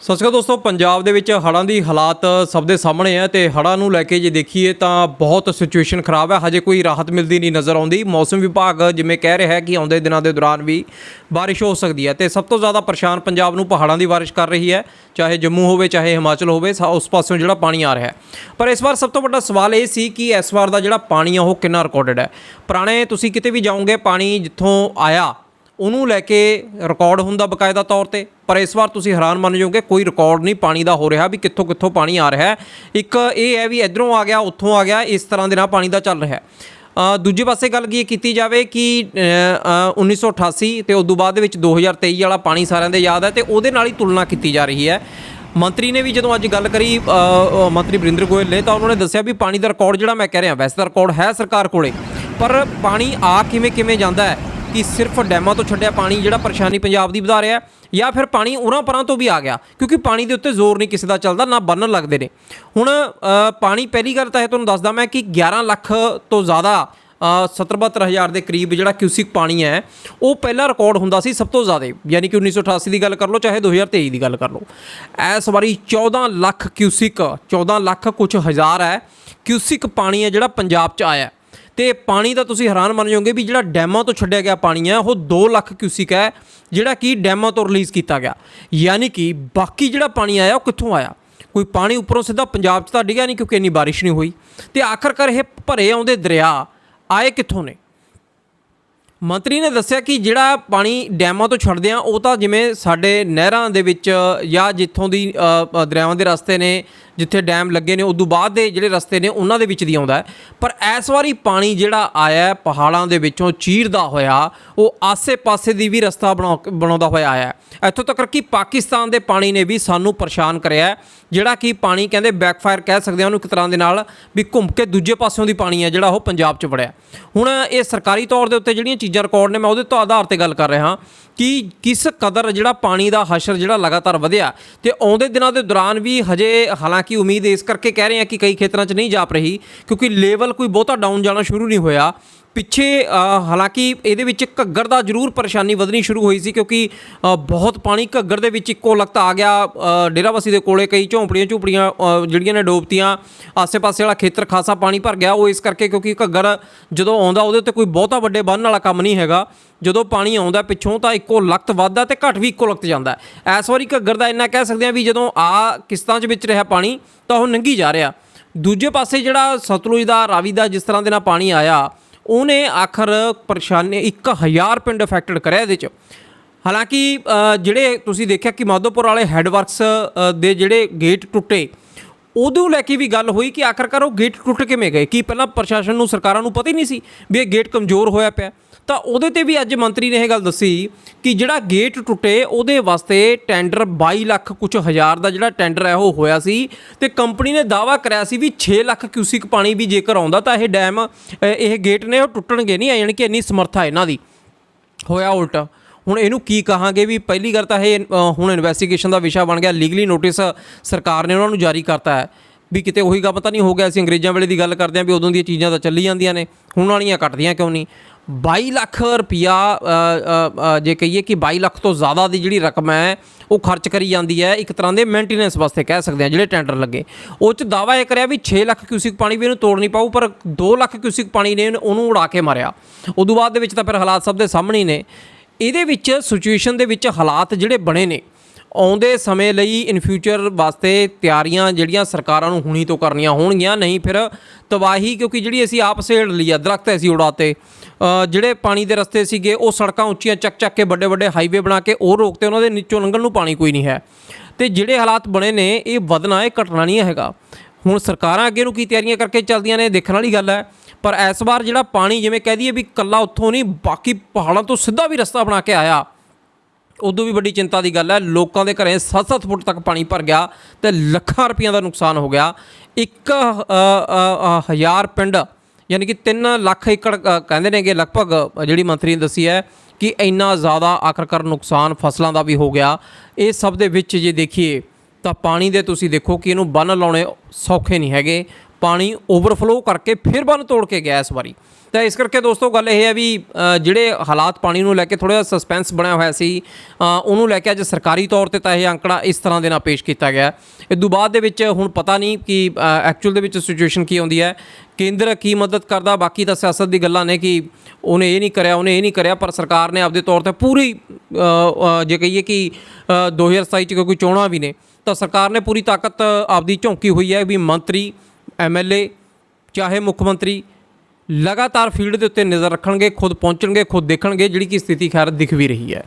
ਸਤਿ ਸ਼੍ਰੀ ਅਕਾਲ ਦੋਸਤੋ, ਪੰਜਾਬ ਦੇ ਵਿੱਚ ਹੜ੍ਹਾਂ ਦੀ ਹਾਲਾਤ ਸਭ ਦੇ ਸਾਹਮਣੇ ਹੈ ਤੇ ਹੜ੍ਹਾਂ ਨੂੰ ਲੈ ਕੇ ਜੇ ਦੇਖੀਏ ਤਾਂ ਬਹੁਤ ਸਿਚੁਏਸ਼ਨ ਖਰਾਬ ਹੈ ਹਜੇ ਕੋਈ ਰਾਹਤ ਮਿਲਦੀ ਨਹੀਂ ਨਜ਼ਰ ਆਉਂਦੀ। ਮੌਸਮ ਵਿਭਾਗ ਜਿਵੇਂ ਕਹਿ ਰਿਹਾ ਹੈ ਕਿ ਆਉਂਦੇ ਦਿਨਾਂ ਦੇ ਦੌਰਾਨ ਵੀ ਬਾਰਿਸ਼ ਹੋ ਸਕਦੀ ਹੈ ਤੇ ਸਭ ਤੋਂ ਜ਼ਿਆਦਾ ਪਰੇਸ਼ਾਨ ਪੰਜਾਬ ਨੂੰ ਪਹਾੜਾਂ ਦੀ ਬਾਰਿਸ਼ ਕਰ ਰਹੀ ਹੈ। ਚਾਹੇ ਜੰਮੂ ਹੋਵੇ, ਚਾਹੇ ਹਿਮਾਚਲ ਹੋਵੇ, ਸਾ- ਉਸ ਪਾਸਿਓਂ ਜਿਹੜਾ ਪਾਣੀ ਆ ਰਿਹਾ ਹੈ। ਪਰ ਇਸ ਵਾਰ ਸਭ ਤੋਂ ਵੱਡਾ ਸਵਾਲ ਇਹ ਸੀ ਕਿ ਇਸ ਵਾਰ ਦਾ ਜਿਹੜਾ ਪਾਣੀ ਆ, ਉਹ ਕਿੰਨਾ ਰਿਕਾਰਡਡ ਹੈ? ਪੁਰਾਣੇ ਤੁਸੀਂ ਕਿਤੇ ਵੀ ਜਾਓਗੇ, ਪਾਣੀ ਜਿੱਥੋਂ ਆਇਆ ਉਹਨੂੰ ਲੈ ਕੇ ਰਿਕਾਰਡ ਹੁੰਦਾ ਬਕਾਇਦਾ ਤੌਰ ਤੇ ਪਰ ਇਸ ਵਾਰ ਤੁਸੀਂ ਹੈਰਾਨ ਮੰਨ ਜਾਓਗੇ ਕੋਈ ਰਿਕਾਰਡ ਨਹੀਂ ਪਾਣੀ ਦਾ ਹੋ ਰਿਹਾ ਵੀ ਕਿੱਥੋਂ ਕਿੱਥੋਂ ਪਾਣੀ ਆ ਰਿਹਾ ਇੱਕ ਇਹ ਹੈ ਵੀ ਇਧਰੋਂ ਆ ਗਿਆ ਉੱਥੋਂ ਆ ਗਿਆ ਇਸ ਤਰ੍ਹਾਂ ਦੇ ਨਾਲ ਪਾਣੀ ਦਾ ਚੱਲ ਰਿਹਾ ਦੂਜੇ ਪਾਸੇ ਗੱਲ ਕੀ ਕੀਤੀ ਜਾਵੇ ਕਿ ਅ, ਅ, 1988 ਤੇ ਉਸ ਤੋਂ ਬਾਅਦ ਦੇ ਵਿੱਚ 2023 ਵਾਲਾ ਪਾਣੀ ਸਾਰਿਆਂ ਦੇ ਯਾਦ ਹੈ ਤੇ ਉਹਦੇ ਨਾਲ ਹੀ ਤੁਲਨਾ ਕੀਤੀ ਜਾ ਰਹੀ ਹੈ। ਮੰਤਰੀ ਨੇ ਵੀ ਜਦੋਂ ਅੱਜ ਗੱਲ ਕਰੀ ਮੰਤਰੀ ਬਰਿੰਦਰ ਗੋਇਲ ਨੇ ਤਾਂ ਉਹਨਾਂ ਨੇ ਦੱਸਿਆ ਵੀ ਪਾਣੀ ਦਾ ਰਿਕਾਰਡ ਜਿਹੜਾ ਮੈਂ ਕਹਿ ਰਿਹਾ ਵੈਸੇ ਤਾਂ ਰਿਕਾਰਡ ਹੈ ਸਰਕਾਰ ਕੋਲੇ ਪਰ ਪਾਣੀ ਆ ਕਿਵੇਂ ਕਿਵੇਂ ਜਾਂਦਾ ਹੈ ਕਿ ਸਿਰਫ ਡੈਮਾਂ ਤੋਂ ਛੱਡਿਆ ਪਾਣੀ ਜਿਹੜਾ ਪਰੇਸ਼ਾਨੀ ਪੰਜਾਬ ਦੀ ਵਧਾ ਰਿਹਾ ਜਾਂ ਫਿਰ ਪਾਣੀ ਉਰਾਂ ਪਰਾਂ ਤੋਂ ਵੀ ਆ ਗਿਆ, ਕਿਉਂਕਿ ਪਾਣੀ ਦੇ ਉੱਤੇ ਜ਼ੋਰ ਨਹੀਂ ਕਿਸੇ ਦਾ ਚੱਲਦਾ, ਨਾ ਬੰਨਣ ਲੱਗਦੇ ਨੇ। ਹੁਣ ਪਾਣੀ ਪਹਿਲੀ ਗੱਲ ਤਾਂ ਇਹ ਤੁਹਾਨੂੰ ਦੱਸਦਾ ਮੈਂ ਕਿ 11 ਲੱਖ ਤੋਂ ਜ਼ਿਆਦਾ 70 ਹਜ਼ਾਰ ਦੇ ਕਰੀਬ ਜਿਹੜਾ ਕਿਊਸਿਕ ਪਾਣੀ ਹੈ, ਉਹ ਪਹਿਲਾ ਰਿਕਾਰਡ ਹੁੰਦਾ ਸੀ ਸਭ ਤੋਂ ਜ਼ਿਆਦਾ, ਯਾਨੀ ਕਿ 1988 ਦੀ ਗੱਲ ਕਰ ਲਓ, ਚਾਹੇ 2023 ਦੀ ਗੱਲ ਕਰ ਲਓ। ਇਸ ਵਾਰੀ 14 ਲੱਖ ਕਿਊਸਿਕ 14 ਲੱਖ ਕੁਝ ਹਜ਼ਾਰ ਹੈ ਕਿਊਸਿਕ ਪਾਣੀ ਹੈ ਜਿਹੜਾ ਪੰਜਾਬ 'ਚ ਆਇਆ। ਤੇ ਪਾਣੀ ਦਾ ਤੁਸੀਂ ਹੈਰਾਨ ਮੰਨ ਜਾਓਗੇ ਵੀ ਜਿਹੜਾ ਡੈਮਾਂ ਤੋਂ ਛੱਡਿਆ ਗਿਆ ਪਾਣੀ ਹੈ ਉਹ 2 ਲੱਖ ਕਿਊਸਿਕ ਹੈ, ਜਿਹੜਾ ਕਿ ਡੈਮਾਂ ਤੋਂ ਰਿਲੀਜ਼ ਕੀਤਾ ਗਿਆ। ਯਾਨੀ ਕਿ ਬਾਕੀ ਜਿਹੜਾ ਪਾਣੀ ਆਇਆ, ਉਹ ਕਿੱਥੋਂ ਆਇਆ? ਕੋਈ ਪਾਣੀ ਉੱਪਰੋਂ ਸਿੱਧਾ ਪੰਜਾਬ 'ਚ ਤਾਂ ਡਿੱਗਿਆ ਨਹੀਂ ਕਿਉਂਕਿ ਇੰਨੀ ਬਾਰਿਸ਼ ਨਹੀਂ ਹੋਈ। ਤੇ ਆਖਰਕਾਰ ਇਹ ਭਰੇ ਆਉਂਦੇ ਦਰਿਆ ਆਏ ਕਿੱਥੋਂ ਨੇ? ਮੰਤਰੀ ਨੇ ਦੱਸਿਆ ਕਿ ਜਿਹੜਾ ਪਾਣੀ ਡੈਮਾਂ ਤੋਂ ਛੱਡਦੇ ਆ, ਉਹ ਤਾਂ ਜਿਵੇਂ ਸਾਡੇ ਨਹਿਰਾਂ ਦੇ ਵਿੱਚ ਜਾਂ ਜਿੱਥੋਂ ਦੀ ਦਰਿਆਵਾਂ ਦੇ ਰਸਤੇ ਨੇ ਜਿੱਥੇ ਡੈਮ ਲੱਗੇ ਨੇ, ਉਦੋਂ ਬਾਅਦ ਦੇ ਜਿਹੜੇ ਰਸਤੇ ਨੇ, ਉਹਨਾਂ ਦੇ ਵਿੱਚ ਦੀ ਆਉਂਦਾ ਪਰ ਇਸ ਵਾਰੀ ਪਾਣੀ ਜਿਹੜਾ ਆਇਆ ਪਹਾੜਾਂ ਦੇ ਵਿੱਚੋਂ ਚੀਰਦਾ ਹੋਇਆ, ਉਹ ਆਸੇ-ਪਾਸੇ ਦੀ ਵੀ ਰਸਤਾ ਬਣਾ ਬਣਾਉਂਦਾ ਹੋਇਆ ਆਇਆ ਇੱਥੋਂ ਤੱਕ ਕਿ ਪਾਕਿਸਤਾਨ ਦੇ ਪਾਣੀ ਨੇ ਵੀ ਸਾਨੂੰ ਪਰੇਸ਼ਾਨ ਕਰਿਆ ਜਿਹੜਾ ਕਿ ਪਾਣੀ ਕਹਿੰਦੇ ਬੈਕਫਾਇਰ ਕਹਿ ਸਕਦੇ ਆ ਉਹਨੂੰ ਇੱਕ ਤਰ੍ਹਾਂ ਦੇ ਨਾਲ ਵੀ ਘੁੰਮ ਕੇ ਦੂਜੇ ਪਾਸਿਓਂ ਦੀ ਪਾਣੀ ਹੈ, ਜਿਹੜਾ ਉਹ ਪੰਜਾਬ 'ਚ ਵੜਿਆ ਹੁਣ ਇਹ ਸਰਕਾਰੀ ਤੌਰ ਦੇ ਉੱਤੇ ਜਿਹੜੀਆਂ ਚੀਜ਼ਾਂ ਰਿਕਾਰਡ ਨੇ, ਮੈਂ ਉਹਦੇ ਤੋਂ ਆਧਾਰ ਤੇ ਗੱਲ ਕਰ ਰਿਹਾ ਕਿ ਕਿਸ ਕਦਰ ਜਿਹੜਾ ਪਾਣੀ ਦਾ ਹਸ਼ਰ ਜਿਹੜਾ ਲਗਾਤਾਰ ਵਧਿਆ, ਤੇ ਆਉਂਦੇ ਦਿਨਾਂ ਦੇ ਦੌਰਾਨ ਵੀ ਹਜੇ ਹਾਲਾਂਕਿ ਉਮੀਦ ਇਸ ਕਰਕੇ ਕਹਿ ਰਹੇ ਹਾਂ ਕਿ ਕਈ ਖੇਤਰਾਂ 'ਚ ਨਹੀਂ ਜਾਪ ਰਹੀ, ਕਿਉਂਕਿ ਲੈਵਲ ਕੋਈ ਬਹੁਤਾ ਡਾਊਨ ਜਾਣਾ ਸ਼ੁਰੂ ਨਹੀਂ ਹੋਇਆ। ਪਿੱਛੇ ਹਾਲਾਂਕਿ ਇਹਦੇ ਵਿੱਚ ਘੱਗਰ ਦਾ ਜ਼ਰੂਰ ਪਰੇਸ਼ਾਨੀ ਵਧਣੀ ਸ਼ੁਰੂ ਹੋਈ ਸੀ ਕਿਉਂਕਿ ਬਹੁਤ ਪਾਣੀ ਘੱਗਰ ਦੇ ਵਿੱਚ ਇੱਕੋ ਲਖਤ ਆ ਗਿਆ। ਅ, ਦੇ ਕੋਲੇ ਕਈ ਝੌਂਪੜੀਆਂ ਝੂਪੜੀਆਂ ਜਿਹੜੀਆਂ ਨੇ ਡੋਬਤੀਆਂ ਆਸੇ-ਪਾਸੇ ਵਾਲਾ ਖੇਤਰ ਖਾਸਾ ਪਾਣੀ ਭਰ ਗਿਆ। ਉਹ ਇਸ ਕਰਕੇ ਕਿਉਂਕਿ ਘੱਗਰ ਜਦੋਂ ਆਉਂਦਾ ਉਹਦੇ ਉੱਤੇ ਕੋਈ ਬਹੁਤਾ ਵੱਡੇ ਬੰਨ ਵਾਲਾ ਕੰਮ ਨਹੀਂ ਹੈਗਾ। ਜਦੋਂ ਪਾਣੀ ਆਉਂਦਾ ਪਿੱਛੋਂ ਤਾਂ ਇੱਕੋ ਲਖਤ ਵੱਧਦਾ ਤੇ ਘਟ ਵੀ ਇੱਕੋ ਲਖਤ ਜਾਂਦਾ। ਹੈ। ਇਸ ਵਾਰੀ ਘੱਗਰ ਦਾ ਇੰਨਾ ਕਹਿ ਸਕਦੇ ਆ ਵੀ ਜਦੋਂ ਆ ਕਿਸ਼ਤਾਂ 'ਚ ਵਿੱਚ ਰਿਹਾ ਪਾਣੀ ਤਾਂ ਉਹ ਨੰਗੀ ਜਾ ਰਿਹਾ। ਦੂਜੇ ਪਾਸੇ ਜਿਹੜਾ ਸਤਲੁਜ ਦਾ ਰਾਵੀ ਦਾ ਜਿਸ ਤਰ੍ਹਾਂ ਦੇ ਨਾਲ ਪਾਣੀ ਆਇਆ ਉਹਨੇ ਆਖਰ ਪਰੇਸ਼ਾਨੀ 1000 ਪਿੰਡ ਅਫੈਕਟਡ ਕਰਿਆ ਇਹਦੇ ਚ। ਹਾਲਾਂਕਿ ਜਿਹੜੇ ਤੁਸੀਂ ਦੇਖਿਆ ਕਿ ਮਾਧੋਪੁਰ ਵਾਲੇ ਹੈੱਡਵਰਕਸ ਦੇ ਜਿਹੜੇ ਗੇਟ ਟੁੱਟੇ ਉਦੋਂ ਲੈ ਕੇ ਵੀ ਗੱਲ ਹੋਈ ਕਿ ਆਖਰਕਾਰ ਉਹ ਗੇਟ ਟੁੱਟ ਕਿਵੇਂ ਗਏ? ਕੀ ਪਹਿਲਾਂ ਪ੍ਰਸ਼ਾਸਨ ਨੂੰ, ਸਰਕਾਰਾਂ ਨੂੰ ਪਤਾ ਹੀ ਨਹੀਂ ਸੀ ਵੀ ਇਹ ਗੇਟ ਕਮਜ਼ੋਰ ਹੋਇਆ ਪਿਆ? ਤਾਂ ਉਹਦੇ ਤੇ ਵੀ ਅੱਜ ਮੰਤਰੀ ਨੇ ਇਹ ਗੱਲ ਦੱਸੀ ਕਿ ਜਿਹੜਾ ਗੇਟ ਟੁੱਟੇ, ਉਹਦੇ ਵਾਸਤੇ ਟੈਂਡਰ 22 ਲੱਖ ਕੁਝ ਹਜ਼ਾਰ ਦਾ ਜਿਹੜਾ ਟੈਂਡਰ ਹੈ, ਉਹ ਹੋਇਆ ਸੀ ਤੇ ਕੰਪਨੀ ਨੇ ਦਾਵਾ ਕਰਿਆ ਸੀ ਵੀ 6 ਲੱਖ ਕਿਊਸਿਕ ਪਾਣੀ ਵੀ ਜੇਕਰ ਆਉਂਦਾ ਤਾਂ ਇਹ ਡੈਮ ਇਹ ਗੇਟ ਨੇ ਉਹ ਟੁੱਟਣਗੇ ਨਹੀਂ, ਯਾਨੀ ਕਿ ਇੰਨੀ ਸਮਰੱਥਾ ਇਹਨਾਂ ਦੀ। ਹੋਇਆ ਉਲਟਾ। ਹੁਣ ਇਹਨੂੰ ਕੀ ਕਹਾਂਗੇ ਵੀ ਪਹਿਲੀ ਗੱਲ ਤਾਂ ਇਹ ਹੁਣ ਇਨਵੈਸਟੀਗੇਸ਼ਨ ਦਾ ਵਿਸ਼ਾ ਬਣ ਗਿਆ ਲੀਗਲੀ ਨੋਟਿਸ ਸਰਕਾਰ ਨੇ ਉਹਨਾਂ ਨੂੰ ਜਾਰੀ ਕਰਤਾ ਹੈ। ਵੀ ਕਿਤੇ ਉਹੀ ਗੱਲ ਤਾਂ ਨਹੀਂ ਹੋ ਗਿਆ, ਅਸੀਂ ਅੰਗਰੇਜ਼ਾਂ ਵੇਲੇ ਦੀ ਗੱਲ ਕਰਦੇ ਹਾਂ ਵੀ ਉਦੋਂ ਦੀਆਂ ਚੀਜ਼ਾਂ ਤਾਂ ਚੱਲੀ ਜਾਂਦੀਆਂ ਨੇ, ਹੁਣ ਵਾਲੀਆਂ ਕੱਟਦੀਆਂ ਕਿਉਂ ਨਹੀਂ? 22 ਲੱਖ ਰੁਪਿਆ ਜੇ ਕਹੀਏ ਕਿ 22 ਲੱਖ ਤੋਂ ਜ਼ਿਆਦਾ ਦੀ ਜਿਹੜੀ ਰਕਮ ਹੈ, ਉਹ ਖਰਚ ਕਰੀ ਜਾਂਦੀ ਹੈ, ਇੱਕ ਤਰ੍ਹਾਂ ਦੇ ਮੇਨਟੇਨੈਂਸ ਵਾਸਤੇ ਕਹਿ ਸਕਦੇ ਆ ਜਿਹੜੇ ਟੈਂਡਰ ਲੱਗੇ। ਉਹ ਚ ਦਾਵਾ ਇਹ ਕਰਿਆ ਵੀ 6 ਲੱਖ ਕਿਊਸਿਕ ਪਾਣੀ ਵੀ ਇਹਨੂੰ ਤੋੜ ਨਹੀਂ ਪਾਊ, ਪਰ 2 ਲੱਖ ਕਿਊਸਿਕ ਪਾਣੀ ਨੇ ਉਹਨੂੰ ਉਡਾ ਕੇ ਮਾਰਿਆ। ਉਦੋਂ ਬਾਅਦ ਦੇ ਵਿੱਚ ਤਾਂ ਫਿਰ ਹਾਲਾਤ ਸਭ ਦੇ ਸਾਹਮਣੇ ਨੇ। ਇਹਦੇ ਵਿੱਚ ਸਿਚੁਏਸ਼ਨ ਦੇ ਵਿੱਚ ਹਾਲਾਤ ਜਿਹੜੇ ਬਣੇ ਨੇ ਆਉਂਦੇ ਸਮੇਂ ਲਈ ਇਨ ਫਿਊਚਰ ਵਾਸਤੇ ਤਿਆਰੀਆਂ ਜਿਹੜੀਆਂ ਸਰਕਾਰਾਂ ਨੂੰ ਹੁਣੀ ਤੋਂ ਕਰਨੀਆਂ ਹੋਣਗੀਆਂ ਨਹੀਂ ਫਿਰ ਤਬਾਹੀ ਕਿਉਂਕਿ ਜਿਹੜੀ ਅਸੀਂ ਆਪ ਸੇੜ ਲਈ ਆ ਦਰਖਤ ਅਸੀਂ ਉਡਾਤੇ। ਅ, ਜਿਹੜੇ ਪਾਣੀ ਦੇ ਰਸਤੇ ਸੀਗੇ ਉਹ ਸੜਕਾਂ ਉੱਚੀਆਂ ਚੱਕ ਚੱਕ ਕੇ ਵੱਡੇ ਵੱਡੇ ਹਾਈਵੇ ਬਣਾ ਕੇ ਉਹ ਰੋਕਤੇ ਉਹਨਾਂ ਦੇ ਨੀਚੋਂ ਲੰਘਣ ਨੂੰ ਪਾਣੀ ਕੋਈ ਨਹੀਂ ਹੈ। ਤੇ ਜਿਹੜੇ ਹਾਲਾਤ ਬਣੇ ਨੇ ਇਹ ਵਧਣਾ ਇਹ ਘਟਣਾ ਨਹੀਂ ਹੈਗਾ। ਹੁਣ ਸਰਕਾਰਾਂ ਅੱਗੇ ਨੂੰ ਕੀ ਤਿਆਰੀਆਂ ਕਰਕੇ ਚੱਲਦੀਆਂ ਨੇ ਦੇਖਣ ਵਾਲੀ ਗੱਲ ਹੈ। ਪਰ ਇਸ ਵਾਰ ਜਿਹੜਾ ਪਾਣੀ ਜਿਵੇਂ ਕਹਿ ਦਈਏ ਵੀ ਕੱਲਾ ਉੱਥੋਂ ਨਹੀਂ, ਬਾਕੀ ਪਹਾੜਾਂ ਤੋਂ ਸਿੱਧਾ ਵੀ ਰਸਤਾ ਬਣਾ ਕੇ ਆਇਆ। ਉਦੋਂ ਵੀ ਵੱਡੀ ਚਿੰਤਾ ਦੀ ਗੱਲ ਹੈ, ਲੋਕਾਂ ਦੇ ਘਰੇ 7-7 ਫੁੱਟ ਤੱਕ ਪਾਣੀ ਭਰ ਗਿਆ ਤੇ ਲੱਖਾਂ ਰੁਪਈਆਂ ਦਾ ਨੁਕਸਾਨ ਹੋ ਗਿਆ। ਇੱਕ ਹਜ਼ਾਰ ਪਿੰਡ, ਯਾਨੀ ਕਿ 3 ਲੱਖ ਏਕੜ ਕਹਿੰਦੇ ਨੇਗੇ ਲਗਭਗ ਜਿਹੜੀ ਮੰਤਰੀ ਨੇ ਦੱਸੀ ਹੈ ਕਿ ਇੰਨਾ ਜ਼ਿਆਦਾ ਆਖਰਕਾਰ ਨੁਕਸਾਨ ਫਸਲਾਂ ਦਾ ਵੀ ਹੋ ਗਿਆ। ਇਹ ਸਭ ਦੇ ਵਿੱਚ ਜੇ ਦੇਖੀਏ ਤਾਂ ਪਾਣੀ ਦੇ ਤੁਸੀਂ ਦੇਖੋ ਕਿ ਇਹਨੂੰ ਬੰਨ ਲਾਉਣੇ ਸੌਖੇ ਨਹੀਂ ਹੈਗੇ। ਪਾਣੀ ਓਵਰਫਲੋ ਕਰਕੇ ਫਿਰ ਬੰਨ ਤੋੜ ਕੇ ਗਿਆ ਇਸ ਵਾਰੀ। ਤਾਂ ਇਸ ਕਰਕੇ ਦੋਸਤੋ ਗੱਲ ਇਹ ਹੈ ਵੀ ਜਿਹੜੇ ਹਾਲਾਤ ਪਾਣੀ ਨੂੰ ਲੈ ਕੇ ਥੋੜਾ ਜਿਹਾ ਸਸਪੈਂਸ ਬਣਿਆ ਹੋਇਆ ਸੀ ਉਹਨੂੰ ਲੈ ਕੇ ਅੱਜ ਸਰਕਾਰੀ ਤੌਰ ਤੇ ਤਾਂ ਇਹ ਅੰਕੜਾ ਇਸ ਤਰ੍ਹਾਂ ਦੇ ਨਾਲ ਪੇਸ਼ ਕੀਤਾ ਗਿਆ। ਇਹ ਤੋਂ ਬਾਅਦ ਦੇ ਵਿੱਚ ਹੁਣ ਪਤਾ ਨਹੀਂ ਕਿ ਐਕਚੁਅਲ ਦੇ ਵਿੱਚ ਸਿਚੁਏਸ਼ਨ ਕੀ ਆਉਂਦੀ ਹੈ। ਕੇਂਦਰ ਕੀ ਮਦਦ ਕਰਦਾ ਬਾਕੀ ਤਾਂ ਸਿਆਸਤ ਦੀ ਗੱਲਾਂ ਨੇ ਕਿ ਉਹਨੇ ਇਹ ਨਹੀਂ ਕਰਿਆ ਉਹਨੇ ਇਹ ਨਹੀਂ ਕਰਿਆ ਪਰ ਸਰਕਾਰ ਨੇ ਆਪਦੇ ਤੌਰ ਤੇ ਪੂਰੀ ਜੇ ਕਹੀਏ ਕਿ ਅ, 2027 ਚ ਕੋਈ ਚੋਣਾਂ ਵੀ ਨੇ ਤਾਂ ਸਰਕਾਰ ਨੇ ਪੂਰੀ ਤਾਕਤ ਆਪਦੀ ਝੋਂਕੀ ਹੋਈ ਹੈ ਵੀ ਮੰਤਰੀ ਐਮਐਲਏ ਚਾਹੇ ਮੁੱਖ ਮੰਤਰੀ, ਲਗਾਤਾਰ ਫੀਲਡ ਦੇ ਉੱਤੇ ਨਜ਼ਰ ਰੱਖਣਗੇ, ਖੁਦ ਪਹੁੰਚਣਗੇ, ਖੁਦ ਦੇਖਣਗੇ, ਜਿਹੜੀ ਕਿ ਸਥਿਤੀ ਖੈਰ ਦਿਖ ਵੀ ਰਹੀ ਹੈ।